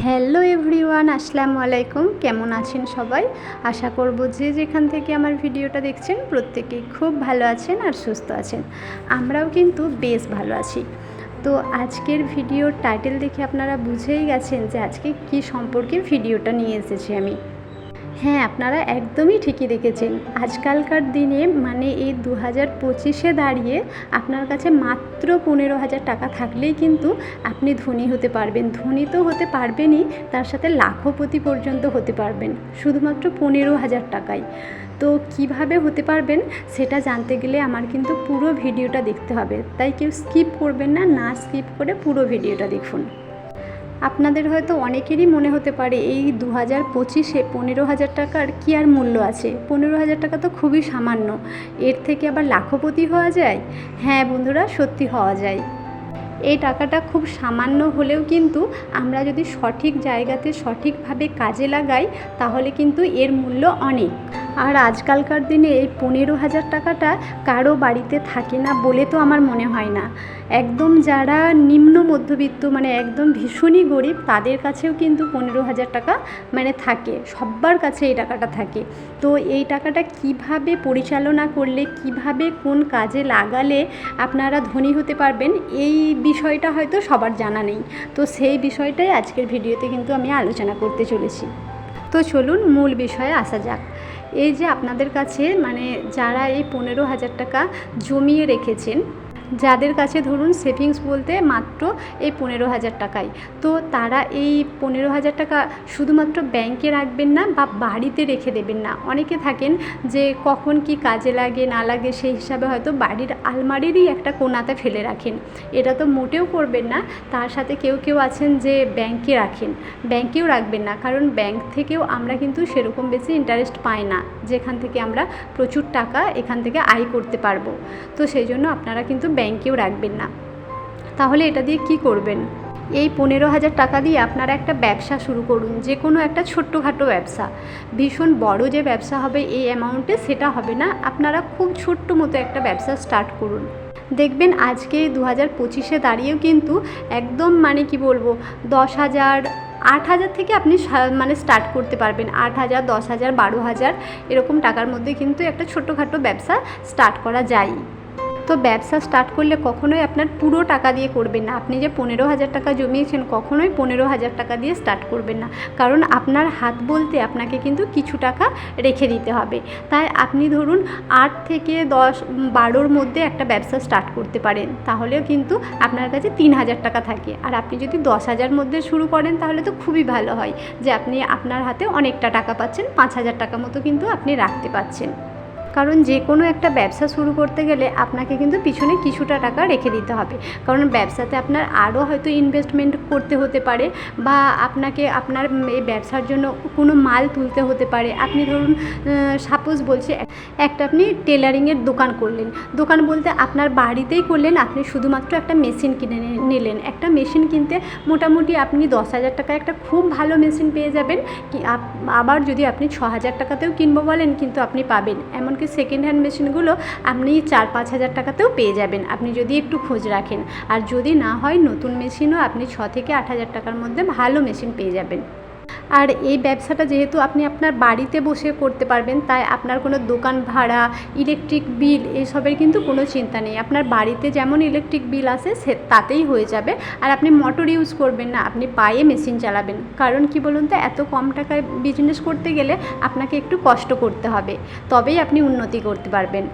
Hello everyone, আসসালামু আলাইকুম। কেমন আছেন সবাই? আশা করব যে যেখান থেকে আমার ভিডিওটা দেখছেন, প্রত্যেকেই খুব ভালো আছেন আর সুস্থ আছেন। আমরাও কিন্তু বেশ ভালো আছি। তো আজকের ভিডিওর টাইটেল দেখে আপনারা বুঝেই গেছেন যে আজকে কি সম্পর্কে ভিডিওটা নিয়ে এসেছি আমি। হ্যাঁ আপনারা একদমই ঠিকই দেখেছেন। আজকালকার দিনে মানে এই দু হাজার পঁচিশে দাঁড়িয়ে আপনার কাছে মাত্র পনেরো হাজার টাকা থাকলেই কিন্তু আপনি ধনী হতে পারবেন। ধনী তো হতে পারবেনই, তার সাথে লাখপতি পর্যন্ত হতে পারবেন, শুধুমাত্র পনেরো হাজার টাকায়। তো কীভাবে হতে পারবেন সেটা জানতে গেলে আমার কিন্তু পুরো ভিডিওটা দেখতে হবে। তাই কেউ স্কিপ করবেন না না স্কিপ করে পুরো ভিডিওটা দেখুন। আপনাদের হয়তো অনেকেরই মনে হতে পারে, এই দু হাজার পঁচিশে পনেরো হাজার টাকার কী আর মূল্য আছে? পনেরো হাজার টাকা তো খুবই সামান্য। এর থেকে আবার লাখপতি হওয়া যায়? হ্যাঁ বন্ধুরা, সত্যি হওয়া যায়। এই টাকাটা খুব সামান্য হলেও কিন্তু আমরা যদি সঠিক জায়গাতে সঠিকভাবে কাজে লাগাই, তাহলে কিন্তু এর মূল্য অনেক। আর আজকালকার দিনে এই পনেরো হাজার টাকাটা কারও বাড়িতে থাকে না বলে তো আমার মনে হয় না। একদম যারা নিম্ন মধ্যবিত্ত মানে একদম ভীষণই গরিব, তাদের কাছেও কিন্তু পনেরো হাজার টাকা মানে থাকে, সব্বার কাছে এই টাকাটা থাকে। তো এই টাকাটা কীভাবে পরিচালনা করলে, কীভাবে কোন কাজে লাগালে আপনারা ধনী হতে পারবেন, এই বিষয়টা হয়তো সবার জানা নেই। তো সেই বিষয়টাই আজকের ভিডিওতে কিন্তু আমি আলোচনা করতে চলেছি। তো চলুন মূল বিষয়ে আসা যাক। এই যে আপনাদের কাছে মানে যারা এই পনেরো হাজার টাকা জমিয়ে রেখেছেন যাদের কাছে ধরুন সেভিংস বলতে মাত্র এই পনেরো হাজার টাকাই। তো তারা এই পনেরো হাজার টাকা শুধুমাত্র ব্যাংকে রাখবেন না বা বাড়িতে রেখে দেবেন না। অনেকে থাকেন যে কখন কি কাজে লাগে, না লাগে সেই হিসাবে হয়তো বাড়ির আলমারিরই একটা কোনাতে ফেলে রাখেন। এটা তো মোটেও করবেন না। তার সাথে কেউ কেউ আছেন যে ব্যাংকে রাখেন। ব্যাংকেও রাখবেন না। কারণ ব্যাংক থেকেও আমরা কিন্তু সেরকম বেশি ইন্টারেস্ট পাই না, যেখান থেকে আমরা প্রচুর টাকা এখান থেকে আয় করতে পারব। তো সেই জন্য আপনারা কিন্তু ব্যাংকেও রাখবেন না। তাহলে এটা দিয়ে কি করবেন? এই পনেরো হাজার টাকা দিয়ে আপনারা একটা ব্যবসা শুরু করুন, যে কোনো একটা ছোট্টখাটো ব্যবসা। ভীষণ বড় যে ব্যবসা হবে এই অ্যামাউন্টে সেটা হবে না, আপনারা খুব ছোট্ট মতো একটা ব্যবসা স্টার্ট করুন। দেখবেন আজকে দু হাজার পঁচিশে দাঁড়িয়েও কিন্তু একদম মানে কি বলব, দশ হাজার, আট হাজার থেকে আপনি মানে স্টার্ট করতে পারবেন। আট হাজার, দশ হাজার, বারো হাজার, এরকম টাকার মধ্যে কিন্তু একটা ছোটোখাটো ব্যবসা স্টার্ট করা যায়। তো ব্যবসা স্টার্ট করলে কখনোই আপনার পুরো টাকা দিয়ে করবেন না। আপনি যে পনেরো হাজার টাকা জমিয়েছেন, কখনোই পনেরো হাজার টাকা দিয়ে স্টার্ট করবেন না। কারণ আপনার হাত বলতে আপনাকে কিন্তু কিছু টাকা রেখে দিতে হবে। তাই আপনি ধরুন আট থেকে দশ বারোর মধ্যে একটা ব্যবসা স্টার্ট করতে পারেন। তাহলেও কিন্তু আপনার কাছে তিন হাজার টাকা থাকে। আর আপনি যদি দশ হাজার মধ্যে শুরু করেন, তাহলে তো খুবই ভালো হয় যে আপনি আপনার হাতে অনেকটা টাকা পাচ্ছেন, পাঁচ হাজার টাকা মতো কিন্তু আপনি রাখতে পাচ্ছেন। কারণ যে কোনো একটা ব্যবসা শুরু করতে গেলে আপনাকে কিন্তু পিছনে কিছুটা টাকা রেখে দিতে হবে। কারণ ব্যবসাতে আপনার আরও হয়তো ইনভেস্টমেন্ট করতে হতে পারে বা আপনাকে আপনার এই ব্যবসার জন্য কোনো মাল তুলতে হতে পারে। আপনি ধরুন সাপোজ বলছি এক- একটা আপনি টেলারিংয়ের দোকান করলেন। দোকান বলতে আপনার বাড়িতেই করলেন, আপনি শুধুমাত্র একটা মেশিন কিনে নিলেন। একটা মেশিন কিনতে মোটামুটি আপনি দশ হাজার টাকায় একটা খুব ভালো মেশিন পেয়ে যাবেন। আবার যদি আপনি ছ হাজার টাকাতেও কিনবো বলেন, কিন্তু আপনি পাবেন। এমনকি সেকেন্ড হ্যান্ড মেশিনগুলো আপনি চার পাঁচ হাজার টাকাতেও পেয়ে যাবেন। আপনি যদি একটু খোঁজ রাখেন। আর যদি না হয়, নতুন মেশিনও আপনি ছ থেকে আট হাজার টাকার মধ্যে ভালো মেশিন পেয়ে যাবেন। আর এই ব্যবসাটা যেহেতু আপনি আপনার বাড়িতে বসে করতে পারবেন, তাই আপনার কোনো দোকান ভাড়া ইলেকট্রিক বিল এসবের কিন্তু কোনো চিন্তা নেই। আপনার বাড়িতে যেমন ইলেকট্রিক বিল আসে সে তাতেই হয়ে যাবে। আর আপনি মোটর ইউজ করবেন না, আপনি পায়ে মেশিন চালাবেন। কারণ কি বলুন তো, এত কম টাকায় বিজনেস করতে গেলে আপনাকে একটু কষ্ট করতে হবে। তবেই আপনি উন্নতি করতে পারবেন।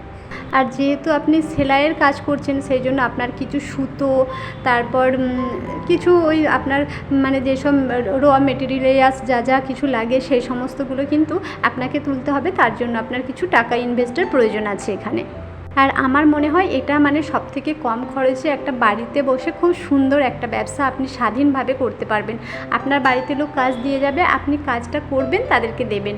আর যেহেতু আপনি সেলাইয়ের কাজ করছেন, সেই জন্য আপনার কিছু সুতো, তারপর কিছু ওই আপনার মানে যেসব র মেটেরিয়ালস যা যা কিছু লাগে, সেই সমস্তগুলো কিন্তু আপনাকে তুলতে হবে। তার জন্য আপনার কিছু টাকা ইনভেস্টের প্রয়োজন আছে এখানে। আর আমার মনে হয় এটা মানে সব থেকে কম খরচে একটা বাড়িতে বসে খুব সুন্দর একটা ব্যবসা আপনি স্বাধীনভাবে করতে পারবেন। আপনার বাড়িতে লোক কাজ দিয়ে যাবে, আপনি কাজটা করবেন, তাদেরকে দেবেন।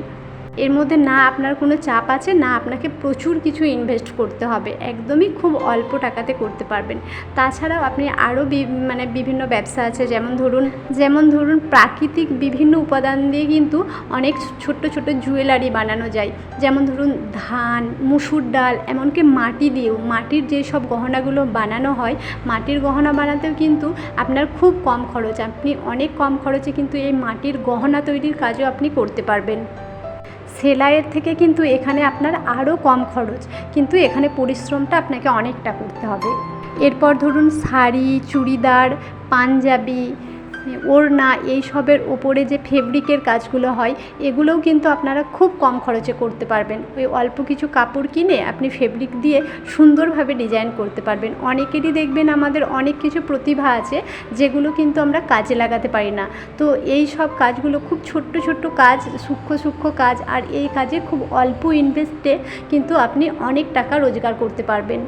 এর মধ্যে না আপনার কোনো চাপ আছে, না আপনাকে প্রচুর কিছু ইনভেস্ট করতে হবে। একদমই খুব অল্প টাকাতে করতে পারবেন। তাছাড়াও আপনি আরও মানে বিভিন্ন ব্যবসা আছে, যেমন ধরুন যেমন ধরুন প্রাকৃতিক বিভিন্ন উপাদান দিয়ে কিন্তু অনেক ছোট্ট ছোট জুয়েলারি বানানো যায়। যেমন ধরুন ধান, মুসুর ডাল, এমনকি মাটি দিয়েও। মাটির যে সব গহনাগুলো বানানো হয়, মাটির গহনা বানাতেও কিন্তু আপনার খুব কম খরচ। আপনি অনেক কম খরচে কিন্তু এই মাটির গহনা তৈরির কাজও আপনি করতে পারবেন। সেলাইয়ের থেকে কিন্তু এখানে আপনার আরও কম খরচ, কিন্তু এখানে পরিশ্রমটা আপনাকে অনেকটা করতে হবে। এরপর ধরুন শাড়ি, চুড়িদার, পাঞ্জাবি ওড়না, এই সবের ওপরে যে ফেব্রিকের কাজগুলো হয়, এগুলোও কিন্তু আপনারা খুব কম খরচে করতে পারবেন। ওই অল্প কিছু কাপড় কিনে আপনি ফেব্রিক দিয়ে সুন্দরভাবে ডিজাইন করতে পারবেন। অনেকেরই দেখবেন আমাদের অনেক কিছু প্রতিভা আছে, যেগুলো কিন্তু আমরা কাজে লাগাতে পারি না। তো এই সব কাজগুলো খুব ছোট্ট ছোট্ট কাজ, সূক্ষ্ম সূক্ষ্ম কাজ, আর এই কাজে খুব অল্প ইনভেস্টে কিন্তু আপনি অনেক টাকা রোজগার করতে পারবেন।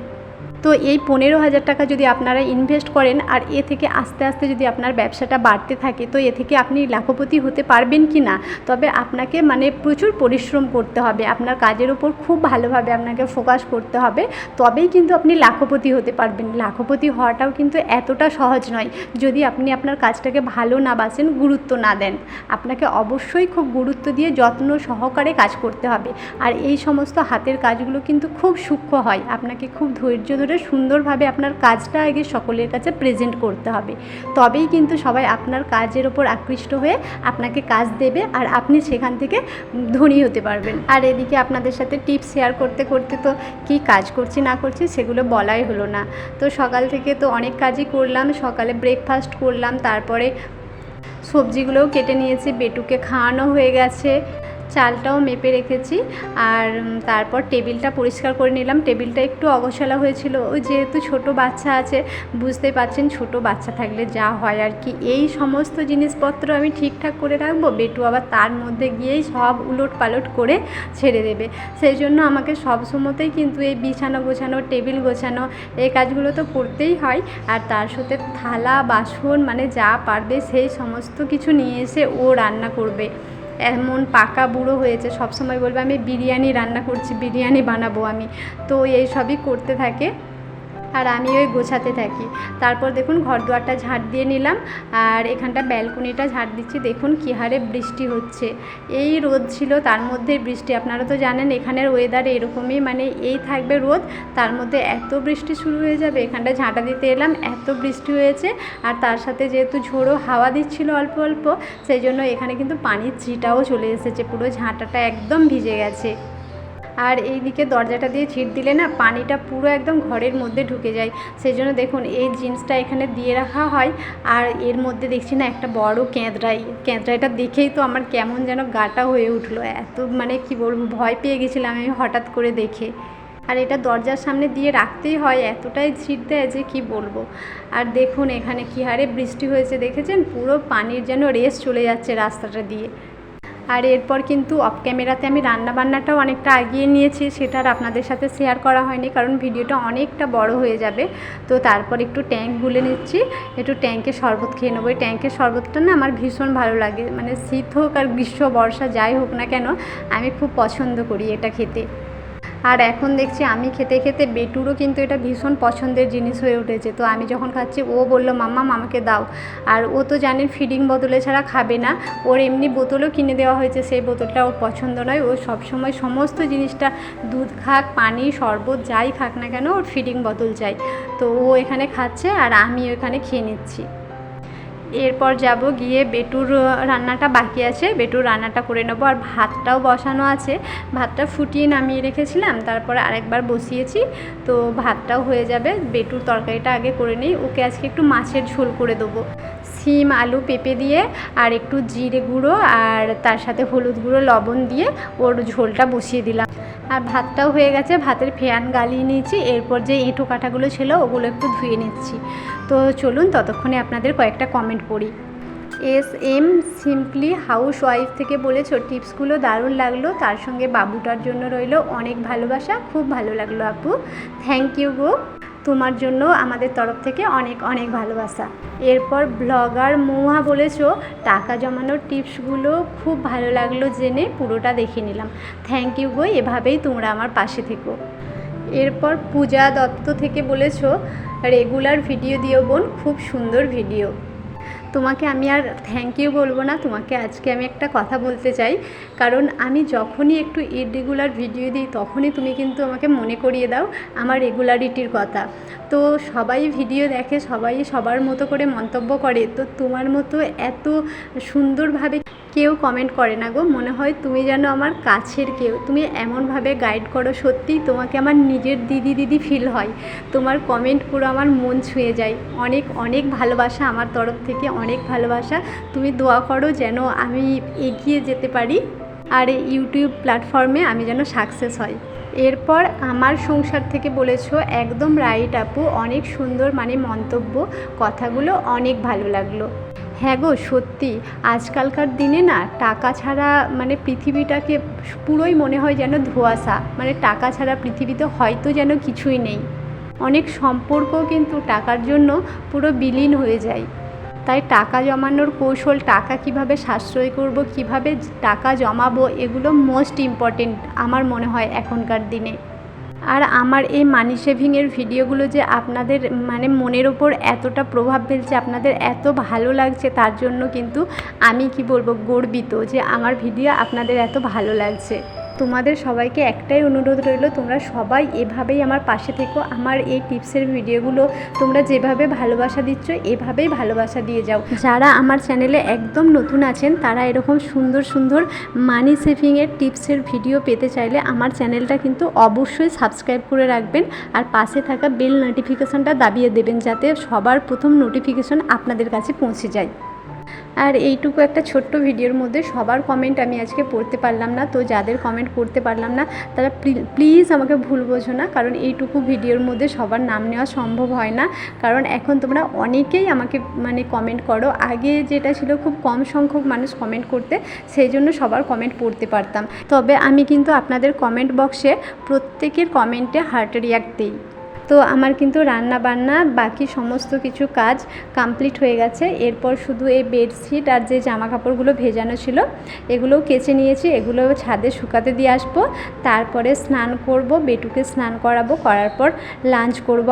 তো এই পনেরো হাজার টাকা যদি আপনারা ইনভেস্ট করেন, আর এ থেকে আস্তে আস্তে যদি আপনার ব্যবসাটা বাড়তে থাকে, তো এ থেকে আপনি লাখপতি হতে পারবেন কি না? তবে আপনাকে মানে প্রচুর পরিশ্রম করতে হবে। আপনার কাজের ওপর খুব ভালোভাবে আপনাকে ফোকাস করতে হবে। তবেই কিন্তু আপনি লাখপতি হতে পারবেন। লাখপতি হওয়াটাও কিন্তু এতটা সহজ নয়, যদি আপনি আপনার কাজটাকে ভালো না বাসেন গুরুত্ব না দেন। আপনাকে অবশ্যই খুব গুরুত্ব দিয়ে যত্ন সহকারে কাজ করতে হবে। আর এই সমস্ত হাতের কাজগুলো কিন্তু খুব সূক্ষ্ম হয়। আপনাকে খুব ধৈর্য ধরে করে সুন্দরভাবে আপনার কাজটা আগে সকলের কাছে প্রেজেন্ট করতে হবে। তবেই কিন্তু সবাই আপনার কাজের ওপর আকৃষ্ট হয়ে আপনাকে কাজ দেবে আর আপনি সেখান থেকে ধনী হতে পারবেন। আর এদিকে আপনাদের সাথে টিপস শেয়ার করতে করতে তো কি কাজ করছি, না করছি সেগুলো বলাই হলো না। তো সকাল থেকে তো অনেক কাজই করলাম, সকালে ব্রেকফাস্ট করলাম, তারপরে সবজিগুলোও কেটে নিয়েছি, বেটুকে খাওয়ানো হয়ে গেছে। চালটাও মেপে রেখেছি আর তারপর টেবিলটা পরিষ্কার করে নিলাম। টেবিলটা একটু অগোছালা হয়েছিল। ওই যেহেতু ছোট বাচ্চা আছে বুঝতেই পারছেন ছোট বাচ্চা থাকলে যা হয় আর কি। এই সমস্ত জিনিসপত্র আমি ঠিকঠাক করে রাখব, বেটু আবার তার মধ্যে গিয়েই সব উলট পালট করে ছেড়ে দেবে। সেই জন্য আমাকে সব সময়তেই কিন্তু এই বিছানো গোছানো, টেবিল গোছানো, এই কাজগুলো তো করতেই হয়। আর তার সাথে থালা, বাসন মানে যা পারবে সেই সমস্ত কিছু নিয়ে এসে ও রান্না করবে। এমন পাকা বুড়ো হয়েছে, সবসময় বলবে আমি বিরিয়ানি রান্না করছি, বিরিয়ানি বানাবো আমি। তো এই সবই করতে থাকে। আর আমি ওই গোছাতে থাকি। তারপর দেখুন ঘর দুয়ারটা ঝাড় দিয়ে নিলাম আর এখানটা ব্যালকনিটা ঝাড় দিচ্ছি। দেখুন কী হারে বৃষ্টি হচ্ছে। এই রোদ ছিল, তার মধ্যে বৃষ্টি। আপনারা তো জানেন, এখানের ওয়েদার এরকমই মানে এই থাকবে রোদ, তার মধ্যে এত বৃষ্টি শুরু হয়ে যাবে। এখানটা ঝাঁটা দিতে এলাম, এত বৃষ্টি হয়েছে। আর তার সাথে যেহেতু ঝোড়ো হাওয়া দিচ্ছিল অল্প অল্প, সেই জন্য এখানে কিন্তু পানির ছিটাও চলে এসেছে। পুরো ঝাঁটাটা একদম ভিজে গেছে। আর এই দিকে দরজাটা দিয়ে ছিট দিলে না পানিটা পুরো একদম ঘরের মধ্যে ঢুকে যায়। সেই জন্য দেখুন এই জিন্সটা এখানে দিয়ে রাখা হয়। আর এর মধ্যে দেখছি না একটা বড় ক্যাঁদড়াই ক্যাঁদড়াইটা দেখেই তো আমার কেমন যেন গাটা হয়ে উঠল। এত মানে কি বলব, ভয় পেয়ে গেছিলাম আমি হঠাৎ করে দেখে। আর এটা দরজার সামনে দিয়ে রাখতেই হয়, এতটাই ছিট দেয় যে কি বলব। আর দেখুন এখানে কী হারে বৃষ্টি হয়েছে, দেখেছেন? পুরো পানির যেন রেস চলে যাচ্ছে রাস্তাটা দিয়ে। আর এরপর কিন্তু অফ ক্যামেরাতে আমি রান্না বান্নাটাও অনেকটা এগিয়ে নিয়েছি সেটা আর আপনাদের সাথে শেয়ার করা হয়নি, কারণ ভিডিওটা অনেকটা বড় হয়ে যাবে। তো তারপর একটু ট্যাঙ্ক গুলে নিচ্ছি, একটু ট্যাঙ্কের শরবত খেয়ে নেব। ওই ট্যাঙ্কের শরবতটা না আমার ভীষণ ভালো লাগে মানে শীত হোক আর গ্রীষ্ম, বর্ষা, যাই হোক না কেন, আমি খুব পছন্দ করি এটা খেতে। আর এখন দেখছি আমি খেতে খেতে বেটুরও কিন্তু এটা ভীষণ পছন্দের জিনিস হয়ে উঠেছে। তো আমি যখন খাচ্ছি, ও বলল, মাম্মা, মামাকে দাও। আর ও তো জানেন ফিডিং বোতলে ছাড়া খাবে না। ওর এমনি বোতলও কিনে দেওয়া হয়েছে, সেই বোতলটা ওর পছন্দ নয়। ও সবসময় সমস্ত জিনিসটা দুধ খাক, পানি, শরবত, যাই খাক না কেন, ওর ফিডিং বোতল চাই। তো ও এখানে খাচ্ছে আর আমি ওখানে খেয়ে নিচ্ছি। এরপর যাব গিয়ে বেটুর রান্নাটা বাকি আছে। বেটুর রান্নাটা করে নেব আর ভাতটাও বসানো আছে। ভাতটা ফুটিয়ে নামিয়ে রেখেছিলাম, তারপরে আরেকবার বসিয়েছি। তো ভাতটাও হয়ে যাবে। বেটুর তরকারিটা আগে করে নিই। ওকে আজকে একটু মাছের ঝোল করে দেবো। সিম, আলু, পেঁপে দিয়ে আর একটু জিরে গুঁড়ো আর তার সাথে হলুদ গুঁড়ো, লবণ দিয়ে ওর ঝোলটা বসিয়ে দিলাম। আর ভাতটাও হয়ে গেছে, ভাতের ফ্যান গালিয়ে নিয়েছি, এরপর যে এঁটো কাঠাগুলো ছিল ওগুলো একটু ধুয়ে নিচ্ছি। তো চলুন ততক্ষণে আপনাদের কয়েকটা কমেন্ট পড়ি। S M simply housewife থেকে বলেছ, টিপসগুলো দারুণ লাগল, তার সঙ্গে বাবুটার জন্য রইল অনেক ভালোবাসা, খুব ভালো লাগল আপু। থ্যাংক ইউ গো। তোমার জন্য আমাদের তরফ থেকে অনেক অনেক ভালোবাসা। এরপর ব্লগার মৌহা বলেছ, টাকা জমানোর টিপসগুলো খুব ভালো লাগল জেনে পুরোটা দেখে নিলাম। থ্যাংক ইউ গো, এভাবেই তোমরা আমার পাশে থেকো। এরপর পূজা দত্ত থেকে বলেছ রেগুলার ভিডিও দিও বোন, খুব সুন্দর ভিডিও তোমাকে আমি আর থ্যাংক ইউ বলব না, তোমাকে আজকে আমি একটা কথা বলতে চাই। কারণ আমি যখনই একটু ইরেগুলার ভিডিও দিই, তখনই তুমি কিন্তু আমাকে মনে করিয়ে দাও আমার রেগুলারিটির কথা। তো সবাই ভিডিও দেখে, সবাই সবার মতো করে মন্তব্য করে, তো তোমার মতো এত সুন্দরভাবে কেউ কমেন্ট করে না গো। মনে হয় তুমি যেন আমার কাছের কেউ। তুমি এমনভাবে গাইড করো, সত্যিই তোমাকে আমার নিজের দিদি দিদি ফিল হয়। তোমার কমেন্ট পুরো আমার মন ছুঁয়ে যায়। অনেক অনেক ভালোবাসা আমার তরফ থেকে, অনেক ভালোবাসা। তুমি দোয়া করো যেন আমি এগিয়ে যেতে পারি আর ইউটিউব প্ল্যাটফর্মে আমি যেন সাকসেস হয় এরপর আমার সংসার থেকে বলেছ, একদম রাইট আপু। অনেক সুন্দর মানে মন্তব্য। কথাগুলো অনেক ভালো লাগল। হ্যাঁ গো, সত্যি। আজকালকার দিনে না টাকা ছাড়া মানে পৃথিবীটাকে পুরোই মনে হয় যেন ধোঁয়াশা। মানে টাকা ছাড়া পৃথিবীতে হয়তো যেন কিছুই নেই। অনেক সম্পর্ক কিন্তু টাকার জন্য পুরো বিলীন হয়ে যায়। তাই টাকা জমানোর কৌশল, টাকা কীভাবে সাশ্রয় করব, কীভাবে টাকা জমাবো, এগুলো মোস্ট ইম্পর্টেন্ট আমার মনে হয় এখনকার দিনে। আর আমার এই মানি শেভিংয়ের ভিডিওগুলো যে আপনাদের মানে মনের ওপর এতটা প্রভাব ফেলছে, আপনাদের এত ভালো লাগছে, তার জন্য কিন্তু আমি কি বলব গর্বিত যে আমার ভিডিও আপনাদের এত ভালো লাগছে। তোমাদের সবাইকে একটাই অনুরোধ রইল, তোমরা সবাই এভাবেই আমার পাশে থেকো। আমার এই টিপসের ভিডিওগুলো তোমরা যেভাবে ভালোবাসা দিচ্ছ, এভাবেই ভালোবাসা দিয়ে যাও। যারা আমার চ্যানেলে একদম নতুন আছেন, তারা এরকম সুন্দর সুন্দর মানি সেভিংয়ের টিপসের ভিডিও পেতে চাইলে আমার চ্যানেলটা কিন্তু অবশ্যই সাবস্ক্রাইব করে রাখবেন আর পাশে থাকা বেল নোটিফিকেশনটা দাবিয়ে দেবেন, যাতে সবার প্রথম নোটিফিকেশন আপনাদের কাছে পৌঁছে যায়। আর এইটুকু একটা ছোট্ট ভিডিওর মধ্যে সবার কমেন্ট আমি আজকে পড়তে পারলাম না, তো যাদের কমেন্ট করতে পারলাম না, তারা প্লিজ আমাকে ভুল বোঝো না, কারণ এইটুকু ভিডিওর মধ্যে সবার নাম নেওয়া সম্ভব হয় না, কারণ এখন তোমরা অনেকেই আমাকে মানে কমেন্ট করো। আগে যেটা ছিল খুব কম সংখ্যক মানুষ কমেন্ট করতে, সেই জন্য সবার কমেন্ট পড়তে পারতাম। তবে আমি কিন্তু আপনাদের কমেন্ট বক্সে প্রত্যেকের কমেন্টে হার্ট রিয়াক্ট দিই। তো আমার কিন্তু রান্না বান্না বাকি সমস্ত কিছু কাজ কমপ্লিট হয়ে গেছে। এরপর শুধু এই বেডশিট আর যে জামা কাপড়গুলো ভেজানো ছিল, এগুলোও কেচে নিয়েছি। এগুলো ছাদে শুকাতে দিয়ে আসব। তারপরে স্নান করব, বেটুকে স্নান করাবো, করার পর লাঞ্চ করব।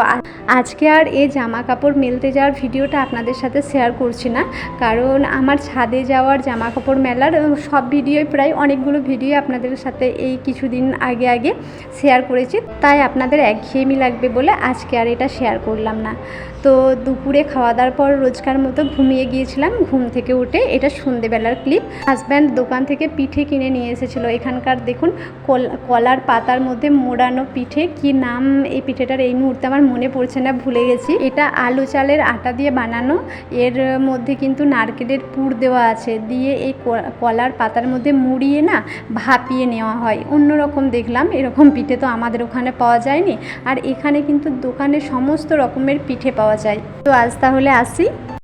আজকে আর এই জামা কাপড় মেলতে যাওয়ার ভিডিওটা আপনাদের সাথে শেয়ার করছি না। কারণ আমার ছাদে যাওয়ার জামা কাপড় মেলার সব ভিডিওই প্রায় অনেকগুলো ভিডিও আপনাদের সাথে এই কিছুদিন আগে আগে শেয়ার করেছি। তাই আপনাদের একঘেয়েমি লাগবে বলে আজকে আর এটা শেয়ার করলাম না। তো দুপুরে খাওয়া দাওয়ার পর রোজকার মতো ঘুমিয়ে গিয়েছিলাম, ঘুম থেকে উঠে এটা সন্ধেবেলার ক্লিপ। হাজব্যান্ড দোকান থেকে পিঠে কিনে নিয়ে এসেছিল। এখানকার দেখুন, কল- কলার পাতার মধ্যে মোড়ানো পিঠে, কি নাম এই পিঠেটার? এই মুহূর্তে আমার মনে পড়ছে না, ভুলে গেছি। এটা আলু চালের আটা দিয়ে বানানো। এর মধ্যে কিন্তু নারকেলের পুর দেওয়া আছে। দিয়ে এই কলার পাতার মধ্যে মুড়িয়ে না ভাপিয়ে নেওয়া হয়। অন্যরকম দেখলাম, এরকম পিঠে তো আমাদের ওখানে পাওয়া যায়নি। আর এখানে কিন্তু দোকানে সমস্ত রকমের পিঠে পাওয়া যায়। তো আজ তাহলে আসি।